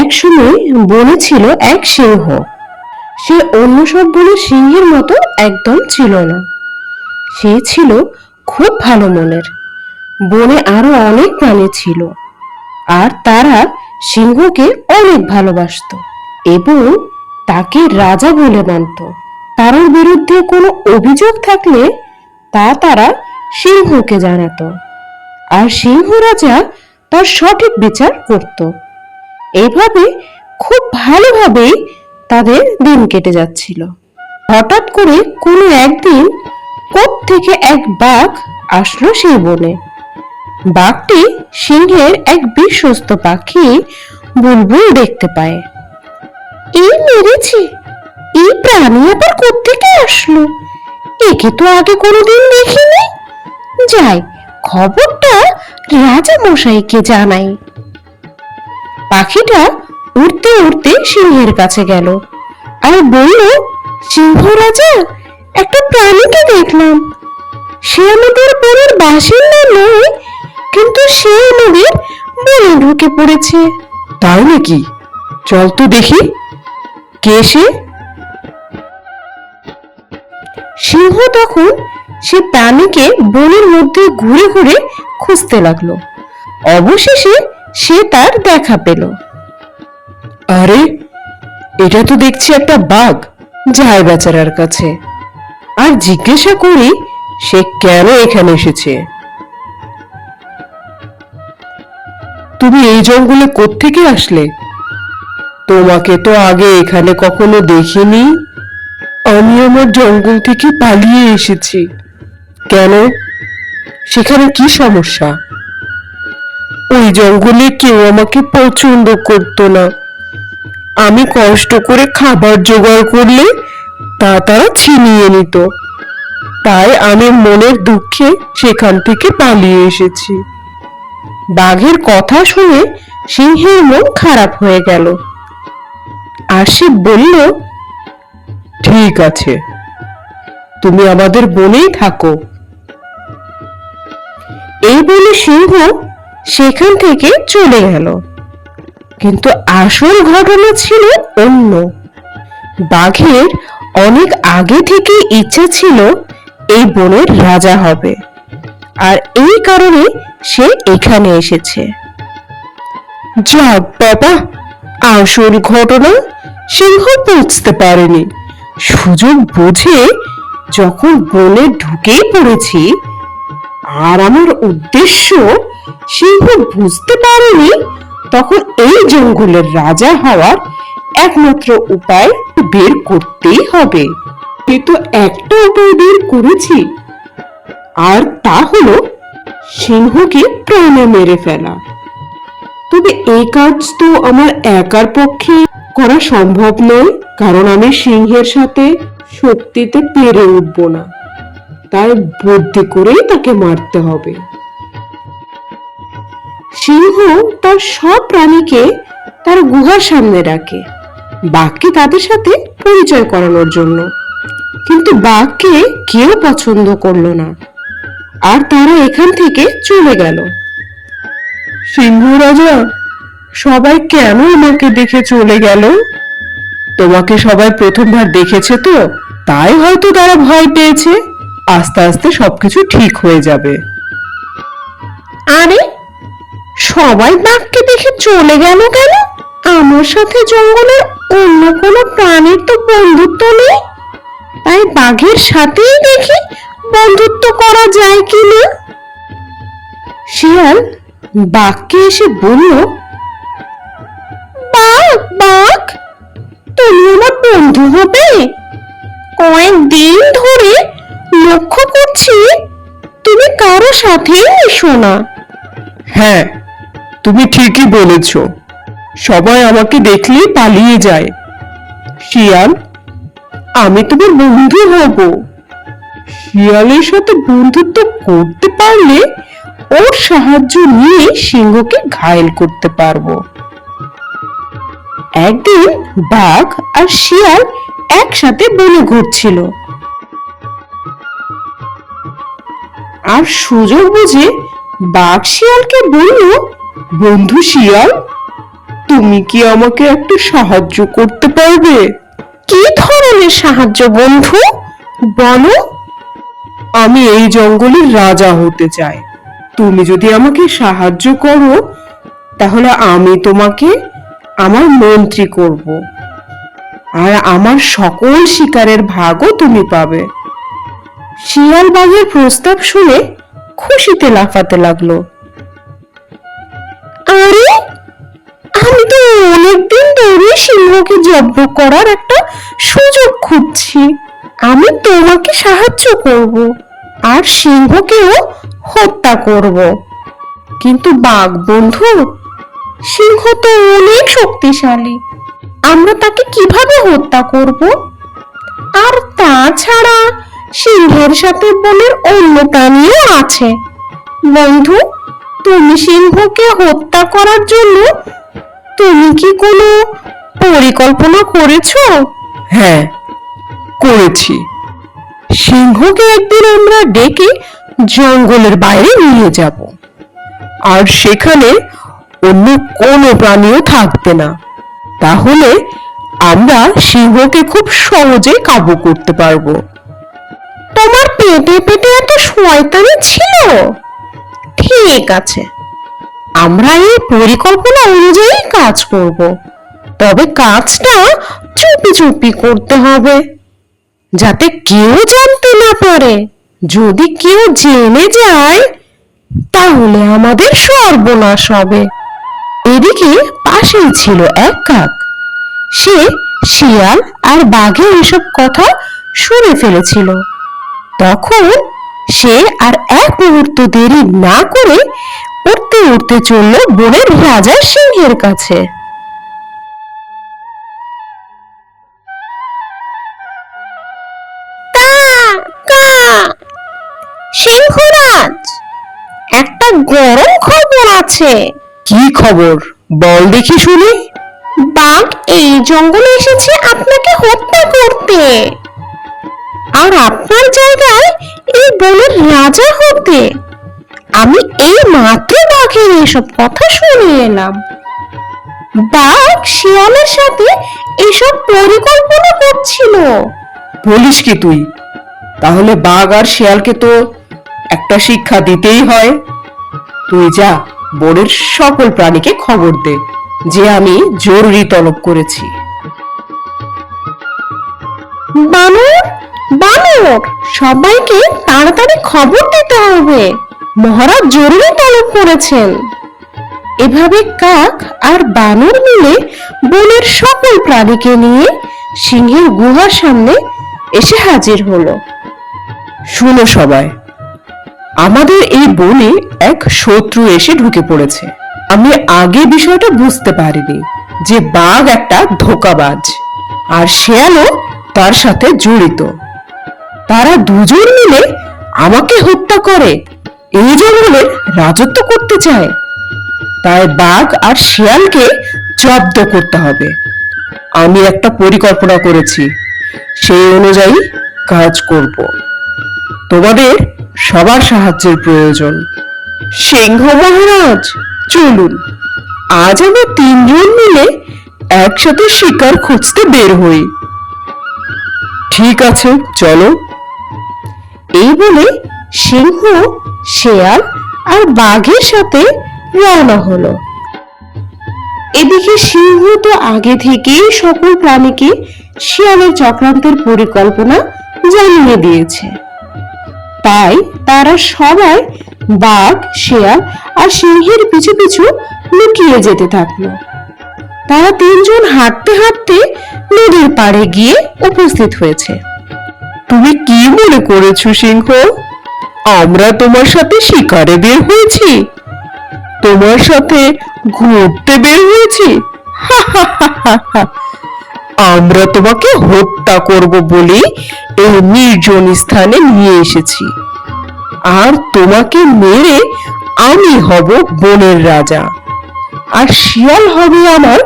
একসময় বনে ছিল এক সিংহ। সে অন্য সব বনের সিংহের মতো একদম ছিল না। সে ছিল খুব ভালো মনের। বনে আরও অনেক প্রাণী ছিল। আর তারা সিংহকে অনেক ভালোবাসতো এবং তাকে রাজা বলে মানত। তার বিরুদ্ধে কোনো অভিযোগ থাকলে তা তারা সিংহকে জানাতো। আর সিংহ রাজা তার সঠিক বিচার করত। এইভাবে খুব ভালোভাবেই তাদের দিন কেটে যাচ্ছিল। হঠাৎ করে কোনো একদিন কোপ থেকে এক বাঘ আসলো সেই বনে। বাঘটি সিংহের এক বিশ্বস্ত পাখি বুলবুল দেখতে পায়। এই মেরেছে! এই প্রাণী আবার কোত্থেকে আসলো? একে তো আগে কোনোদিন দেখিনি। যাই, খবরটা রাজা মশাইকে জানাই। পাখিটা উড়তে উড়তে সিংহের কাছে গেল। আর বলল সিংহ রাজা একটা প্রাণীকে দেখলাম। সে আমাদের বনের বাসিন্দা নয় কিন্তু সে আমাদের বনে ঢুকে পড়েছে। তাই নাকি? চল তো দেখি। কে সে? সিংহ তখন সে প্রাণীকে বনের মধ্যে ঘুরে ঘুরে খুঁজতে লাগল। অবশেষে সে তার দেখা পেল। আরে এটা তো দেখছি একটা বাঘ। যায় বেচারার কাছে। আর জিজ্ঞাসা করি সে কেন এখানে এসেছে? তুমি এই জঙ্গলে কোত্থেকে আসলে? তোমাকে তো আগে এখানে কখনো দেখিনি। আমি আমার জঙ্গল থেকে পালিয়ে এসেছি। কেন? সেখানে কি সমস্যা? ওই জঙ্গলে কেউ আমাকে পছন্দ করতো না। আমি কষ্ট করে খাবার জোগাড় করলে তা তারা ছিনিয়ে নিত। তাই আমি মনের দুঃখে সেখান থেকে পালিয়ে এসেছি। বাঘের কথা শুনে সিংহের মন খারাপ হয়ে গেল। আর সে বলল, ঠিক আছে, তুমি আমাদের বনেই থাকো। এই বলে সিংহ সেখান থেকে চলে গেল। কিন্তু আসল ঘটনা ছিল অন্য। বাঘের অনেক আগে থেকে ইচ্ছে ছিল এই বনের রাজা হবে। আর এই কারণে সে এখানে এসেছে। যাক বাবা, আসল ঘটনা সিংহ বুঝতে পারেনি। সুযোগ বুঝে যখন বনে ঢুকেই পড়েছি আর আমার উদ্দেশ্য সিংহ বুঝতে পারেনি, তখন এই জঙ্গলের রাজা হওয়ার একমাত্র উপায় বের করতেই হবে। কিন্তু একটা উপায় বের করেছি। আর তা হলো, সিংহকে প্রাণে মেরে ফেলা। তবে এই কাজ তো আমার একার পক্ষে করা সম্ভব নয়, কারণ আমি সিংহের সাথে শক্তিতে পেরে উঠব না। তাই বুদ্ধি করেই তাকে মারতে হবে। সিংহ তার সব প্রাণীকে তার গুহার সামনে রাখে। বাঘকে তাদের সাথে পরিচয় করানোর জন্য। কিন্তু বাঘকে কেউ পছন্দ করল না। আর তারা এখান থেকে চলে গেল। সিংহ রাজা, সবাই কেন আমাকে দেখে চলে গেল? তোমাকে সবাই প্রথমবার দেখেছে তো, তাই হয়তো তারা ভয় পেয়েছে। আস্তে আস্তে সবকিছু ঠিক হয়ে যাবে। আরে, সবাই বাঘকে দেখে চলে গেল কেন? আমার সাথে জঙ্গলের অন্য কোনো প্রাণীর তো বন্ধুত্ব নেই? তাই বাঘের সাথেই দেখি বন্ধুত্ব করা যায় কিনা? শিয়াল বাঘকে এসে বলল, বাঘ বাঘ, তুমি আমার বন্ধু হবে। কয়েকদিন ধরে লক্ষ্য করছি তুমি কারও সাথেই মিশো না। হ্যাঁ তুমি ঠিকই বলেছ। সবাই আমাকে দেখলেই পালিয়ে যায়। শিয়াল, আমি তোমার বন্ধু হব। শিয়ালের সাথে বন্ধুত্ব করতে পারলে ওর সাহায্য নিয়ে সিংহকে ঘায়েল করতে পারব। একদিন বাঘ আর শিয়াল একসাথে বনে ঘুরছিল। আর সুযোগ বুঝে বাঘ শিয়ালকে বলল, বন্ধু শিয়াল, তুমি কি আমাকে একটা সাহায্য করতে পারবে? কি ধরনের সাহায্য বন্ধু? বলো। আমি এই জঙ্গলের রাজা হতে চাই। তুমি যদি আমাকে সাহায্য করো, তাহলে আমি তোমাকে আমার মন্ত্রী করব। আর আমার সকল শিকারের ভাগও তুমি পাবে। শিয়াল বাঘের প্রস্তাব শুনে খুশিতে লাফাতে লাগল। আরে, আমি তো অনেকদিন ধরে সিংহকে জব্দ করার একটা সুযোগ খুঁজছি। আমি তোমাকে সাহায্য করব আর সিংহকেও হত্যা করব। কিন্তু বাঘ বন্ধু, সিংহ তো অনেক শক্তিশালী। আমরা তাকে কীভাবে হত্যা করব? আর তাছাড়া সিংহের সাথে বনের অন্য প্রাণীও আছে। বন্ধু, তুমি সিংহকে হত্যা করার জন্য তুমি কি কোনো পরিকল্পনা করেছ? হ্যাঁ করেছি। সিংহকে একদিন আমরা ডেকে জঙ্গলের বাইরে নিয়ে যাব। আর সেখানে অন্য কোনো প্রাণীও থাকবে না। তাহলে আমরা সিংহকে খুব সহজে কাবু করতে পারব। পেটে পেটে এত শয়তানি ছিল? ঠিক আছে, আমরা এই পরিকল্পনা অনুযায়ী কাজ করব, তবে কাজটা চুপি চুপি করতে হবে, যাতে কেউ জানতে না পারে। যদি কেউ জেনে যায়, তাহলে আমাদের সর্বনাশ হবে। এদিকে পাশেই ছিল এক কাক। সে শিয়াল আর বাঘের এসব কথা শুনে ফেলেছিল। তখন সে আর এক মুহূর্ত দেরি না করে উঠতে উঠতে চলল বনের রাজা সিংহের কাছে। সিংহরাজ একটা গরম খবর আছে। কি খবর? বল দেখি শুনি। বাঘ এই জঙ্গলে এসেছে আপনাকে হত্যা করতে। আর আপনার জায়গায় এই বনের রাজা হতে আমি এই মাত্র বাঘের এসব কথা শুনে এলাম। বাঘ শিয়ালের সাথে এসব পরিকল্পনা করছিল। বলিস কি তুই? তাহলে বাঘ আর শিয়ালকে তো একটা শিক্ষা দিতেই হয়। তুই যা বনের সকল প্রাণীকে খবর দে যে আমি জরুরি তলব করেছি। বানর বানর সবাইকে তাড়াতাড়ি খবর দিতে হবে। মহারাজ জরুরি তলব করেছেন। এভাবে কাক আর বানর মিলে বনের সকল প্রাণীকে নিয়ে সিংহের গুহার সামনে এসে হাজির হলো। শুনো সবাই, আমাদের এই বনে এক শত্রু এসে ঢুকে পড়েছে। আমি আগে বিষয়টা বুঝতে পারিনি যে বাঘ একটা ধোকাবাজ, আর শেয়ালও তার সাথে জড়িত। তারা দুজন মিলে আমাকে হত্যা করে। এই জঙ্গলের রাজত্ব করতে চায়। তাই বাঘ আর শিয়ালকে জব্দ করতে হবে। আমি একটা পরিকল্পনা করেছি। সেই অনুযায়ী কাজ করব। তোমাদের সবার সাহায্যের প্রয়োজন। সিংহ মহারাজ, চলুন। আজ আমরা তিনজন মিলে একসাথে শিকার খুঁজতে বের হই। ঠিক আছে, চলো। এই বলে সিংহ, শেয়াল আর বাঘের সাথে রওনা হলো। এদিকে সিংহ তো আগে থেকেই সকল প্রাণীকে শিয়ালের চক্রান্তের পরিকল্পনা জানিয়ে দিয়েছে। তাই তারা সবাই বাঘ, শেয়াল আর সিংহের পিছু পিছু লুকিয়ে যেতে থাকল। তারা তিনজন হাঁটতে হাঁটতে নদীর পাড়ে গিয়ে উপস্থিত হয়েছে। তুমি কি মনে করেছ, সিংহ? আমরা তোমার সাথে শিকারে বের হয়েছি। তোমার সাথে ঘুরতে বের হয়েছি। আমরা তোমাকে হত্যা করব বলে এই নির্জন স্থানে নিয়ে এসেছি। আর তোমাকে মেরে আমি হব বনের রাজা। আর শিয়াল হবে আমার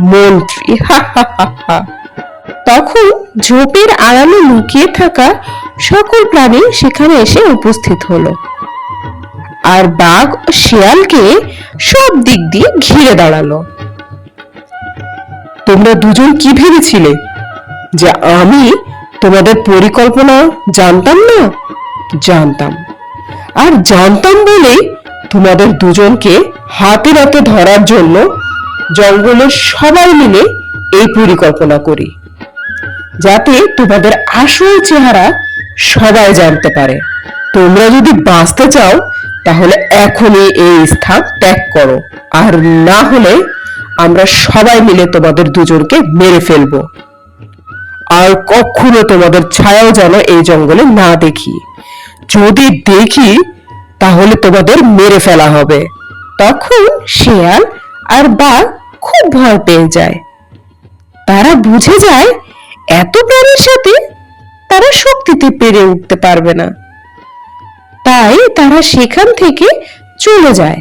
মন্ত্রী। তখন ঝোপের আড়ালে লুকিয়ে থাকা সকল প্রাণী সেখানে এসে উপস্থিত হলো। আর বাঘ শিয়ালকে সব দিক দিয়ে ঘিরে দাঁড়াল। তোমরা দুজন কি ভেবেছিলে? যে আমি তোমাদের পরিকল্পনা জানতাম না? জানতাম। আর জানতাম বলেই তোমাদের দুজনকে হাতে নাতে ধরার জন্য জঙ্গলের সবাই মিলে এই পরিকল্পনা করি। যাতে তোমাদের আসল চেহারা সবাই জানতে পারে। তোমরা যদি বাঁচতে চাও, তাহলে এখনই এই স্থান ত্যাগ করো। আর না হলে আমরা সবাই মিলে তোমাদের দুজনকে মেরে ফেলব। আর কখনো তোমাদের ছায়াও যেন এই জঙ্গলে না দেখি। যদি দেখি, তাহলে তোমাদের মেরে ফেলা হবে। তখন শেয়াল আর বাঘ খুব ভয় পেয়ে যায়। তারা বুঝে যায় এত প্রাণীর সাথে তারা শক্তিতে পেরে উঠতে পারবে না। তাই তারা সেখান থেকে চলে যায়।